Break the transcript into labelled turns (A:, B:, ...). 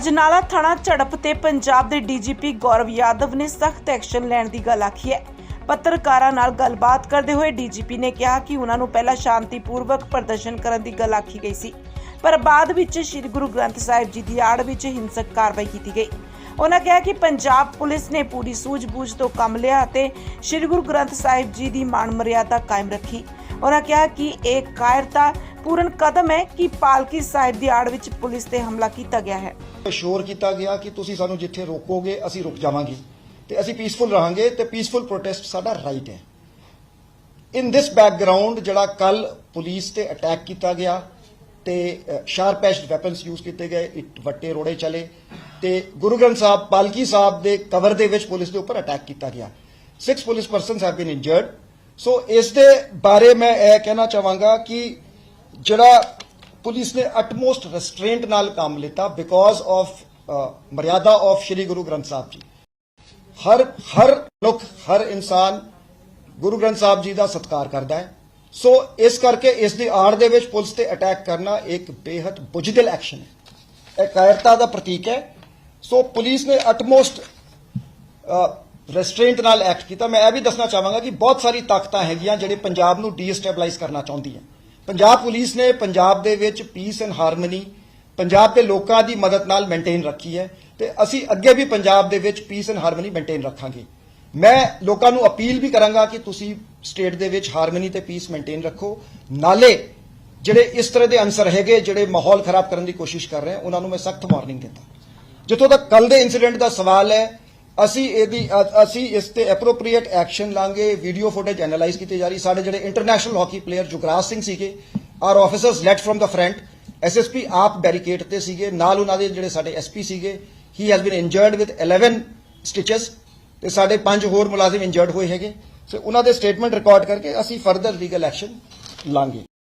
A: ਅਜਨਾਲਾ ਥਾਣਾ ਝੜਪ ਤੇ ਪੰਜਾਬ ਦੇ ਡੀਜੀਪੀ ਗੌਰਵ ਯਾਦਵ ਨੇ ਸਖਤ ਐਕਸ਼ਨ ਲੈਣ ਦੀ ਗੱਲ ਆਖੀ ਹੈ। ਪੱਤਰਕਾਰਾਂ ਨਾਲ ਗੱਲਬਾਤ ਕਰਦੇ ਹੋਏ ਡੀਜੀਪੀ ਨੇ ਕਿਹਾ ਕਿ ਉਹਨਾਂ ਨੂੰ ਪਹਿਲਾਂ ਸ਼ਾਂਤੀਪੂਰਵਕ ਪ੍ਰਦਰਸ਼ਨ ਕਰਨ ਦੀ ਗੱਲ ਆਖੀ ਗਈ ਸੀ, ਪਰ ਬਾਅਦ ਵਿੱਚ ਸ੍ਰੀ ਗੁਰੂ ਗ੍ਰੰਥ ਸਾਹਿਬ ਜੀ ਦੀ ਆੜ ਵਿੱਚ ਹਿੰਸਕ ਕਾਰਵਾਈ ਕੀਤੀ ਗਈ। ਉਹਨਾਂ ਕਿਹਾ ਕਿ ਪੰਜਾਬ ਪੁਲਿਸ ਨੇ ਪੂਰੀ ਸੂਝ-ਬੂਝ ਤੋਂ ਕੰਮ ਲਿਆ ਅਤੇ ਸ੍ਰੀ ਗੁਰੂ ਗ੍ਰੰਥ ਸਾਹਿਬ ਜੀ ਦੀ ਮਾਣ ਮਰਿਆਦਾ ਕਾਇਮ ਰੱਖੀ। ਉਹਨਾਂ ਕਿਹਾ ਕਿ ਇਹ ਕਾਇਰਤਾ ਪੂਰਨ ਕਦਮ ਹੈ ਕਿ ਪਾਲਕੀ ਸਾਹਿਬ ਦੀ ਆੜ ਵਿੱਚ ਪੁਲਿਸ ਤੇ ਹਮਲਾ ਕੀਤਾ ਗਿਆ ਹੈ।
B: ਸ਼ੋਰ ਕੀਤਾ ਗਿਆ ਕਿ ਤੁਸੀਂ ਸਾਨੂੰ ਜਿੱਥੇ ਰੋਕੋਗੇ, ਅਸੀਂ ਰੁਕ ਜਾਵਾਂਗੇ ਤੇ ਅਸੀਂ ਪੀਸਫੁਲ ਰਹਾਂਗੇ ਤੇ ਪੀਸਫੁਲ ਪ੍ਰੋਟੈਸਟ ਸਾਡਾ ਰਾਈਟ ਹੈ। ਇਨ ਦਿਸ ਬੈਕਗ੍ਰਾਉਂਡ ਜਿਹੜਾ ਕੱਲ ਪੁਲਿਸ ਤੇ ਅਟੈਕ ਕੀਤਾ ਗਿਆ ਤੇ ਸ਼ਾਰਪ ਐਜਡ ਵੈਪਨਸ ਯੂਜ਼ ਕੀਤੇ ਗਏ, ਇੱਟ ਵੱਟੇ ਰੋੜੇ ਚਲੇ ਤੇ ਗੁਰੂ ਗ੍ਰੰਥ ਸਾਹਿਬ, ਪਾਲਕੀ ਸਾਹਿਬ ਦੇ ਕਵਰ ਦੇ ਵਿੱਚ ਪੁਲਿਸ ਦੇ ਉੱਪਰ ਅਟੈਕ ਕੀਤਾ ਗਿਆ। 6 police persons have been injured so ਇਸ ਦੇ ਬਾਰੇ ਮੈਂ ਇਹ ਕਹਿਣਾ ਚਾਹਾਂਗਾ ਕਿ ਜਿਹੜਾ ਪੁਲਿਸ ਨੇ ਅਟਮੋਸਟ ਰੈਸਟ੍ਰੇਂਟ ਨਾਲ ਕੰਮ ਲਿੱਤਾ ਬਿਕੋਜ਼ ਆਫ ਮਰਿਆਦਾ ਆਫ ਸ਼੍ਰੀ ਗੁਰੂ ਗ੍ਰੰਥ ਸਾਹਿਬ ਜੀ। ਹਰ ਹਰ ਮਨੁੱਖ, ਹਰ ਇਨਸਾਨ ਗੁਰੂ ਗ੍ਰੰਥ ਸਾਹਿਬ ਜੀ ਦਾ ਸਤਿਕਾਰ ਕਰਦਾ ਹੈ। ਸੋ ਇਸ ਕਰਕੇ ਇਸ ਦੀ ਆੜ ਦੇ ਵਿੱਚ ਪੁਲਿਸ ਤੇ ਅਟੈਕ ਕਰਨਾ ਇੱਕ ਬੇहद ਬੁਜਦਿਲ ਐਕਸ਼ਨ ਹੈ। ਇਹ ਕਾਇਰਤਾ ਦਾ ਪ੍ਰਤੀਕ ਹੈ। ਸੋ ਪੁਲਿਸ ਨੇ ਅਟਮੋਸਟ ਰੈਸਟ੍ਰੇਂਟ ਨਾਲ ਐਕਟ ਕੀਤਾ। ਮੈਂ ਇਹ ਵੀ ਦੱਸਣਾ ਚਾਹਾਂਗਾ ਕਿ ਬਹੁਤ ਸਾਰੀ ਤਾਕਤਾਂ ਹੈਗੀਆਂ ਜਿਹੜੇ ਪੰਜਾਬ ਨੂੰ ਡੀਸਟੇਬਲਾਈਜ਼ ਕਰਨਾ ਚਾਹੁੰਦੀਆਂ ਪੰਜਾਬ ਪੁਲਿਸ ਨੇ ਪੰਜਾਬ ਦੇ ਵਿੱਚ ਪੀਸ ਐਂਡ ਹਾਰਮਨੀ ਪੰਜਾਬ ਦੇ ਲੋਕਾਂ ਦੀ ਮਦਦ ਨਾਲ ਮੇਨਟੇਨ ਰੱਖੀ ਹੈ ਤੇ ਅਸੀਂ ਅੱਗੇ ਵੀ ਪੰਜਾਬ ਦੇ ਵਿੱਚ ਪੀਸ ਐਂਡ ਹਾਰਮਨੀ ਮੇਨਟੇਨ ਰੱਖਾਂਗੇ। ਮੈਂ ਲੋਕਾਂ ਨੂੰ ਅਪੀਲ ਵੀ ਕਰਾਂਗਾ ਕਿ ਤੁਸੀਂ ਸਟੇਟ ਦੇ ਵਿੱਚ ਹਾਰਮਨੀ ਤੇ ਪੀਸ ਮੇਨਟੇਨ ਰੱਖੋ। ਨਾਲੇ ਜਿਹੜੇ ਇਸ ਤਰ੍ਹਾਂ ਦੇ ਅਨਸਰ ਹੈਗੇ, ਜਿਹੜੇ ਮਾਹੌਲ ਖਰਾਬ ਕਰਨ ਦੀ ਕੋਸ਼ਿਸ਼ ਕਰ ਰਹੇ ਹਨ ਉਹਨਾਂ ਨੂੰ ਮੈਂ ਸਖਤ ਵਾਰਨਿੰਗ ਦਿੰਦਾ। ਜਿੱਥੋਂ ਤੱਕ ਕੱਲ ਦੇ ਇਨਸੀਡੈਂਟ ਦਾ ਸਵਾਲ ਹੈ ਅਸੀਂ ਇਹਦੀ ਅਸੀਂ ਇਸ ਤੇ ਐਪਰੋਪ੍ਰੀਏਟ ਐਕਸ਼ਨ ਲਾਂਗੇ ਵੀਡੀਓ ਫੁਟੇਜ ਐਨਾਲਾਈਜ਼ ਕੀਤੀ ਜਾ ਰਹੀ। ਸਾਡੇ ਜਿਹੜੇ international hockey player Jugraj Singh ਸੀਗੇ ਆਰ ਆਫੀਸਰਸ ਲੈਟ ਫਰਮ ਦਾ ਫਰੰਟ ਐਸਐਸਪੀ ਆਪ ਬੈਰੀਕੇਡ ਤੇ ਸੀਗੇ, ਨਾਲ ਉਹਨਾਂ ਦੇ ਜਿਹੜੇ ਸਾਡੇ ਐਸਪੀ ਸੀਗੇ ਹੀ has been injured with 11 stitches ਤੇ ਸਾਡੇ ਪੰਜ ਹੋਰ ਮੁਲਾਜ਼ਮ ਇੰਜਰਡ ਹੋਏ ਹੈਗੇ। ਸੋ ਉਹਨਾਂ ਦੇ ਸਟੇਟਮੈਂਟ ਰਿਕਾਰਡ ਕਰਕੇ ਅਸੀਂ ਫਰਦਰ ਲੀਗਲ ਐਕਸ਼ਨ ਲਾਂਗੇ।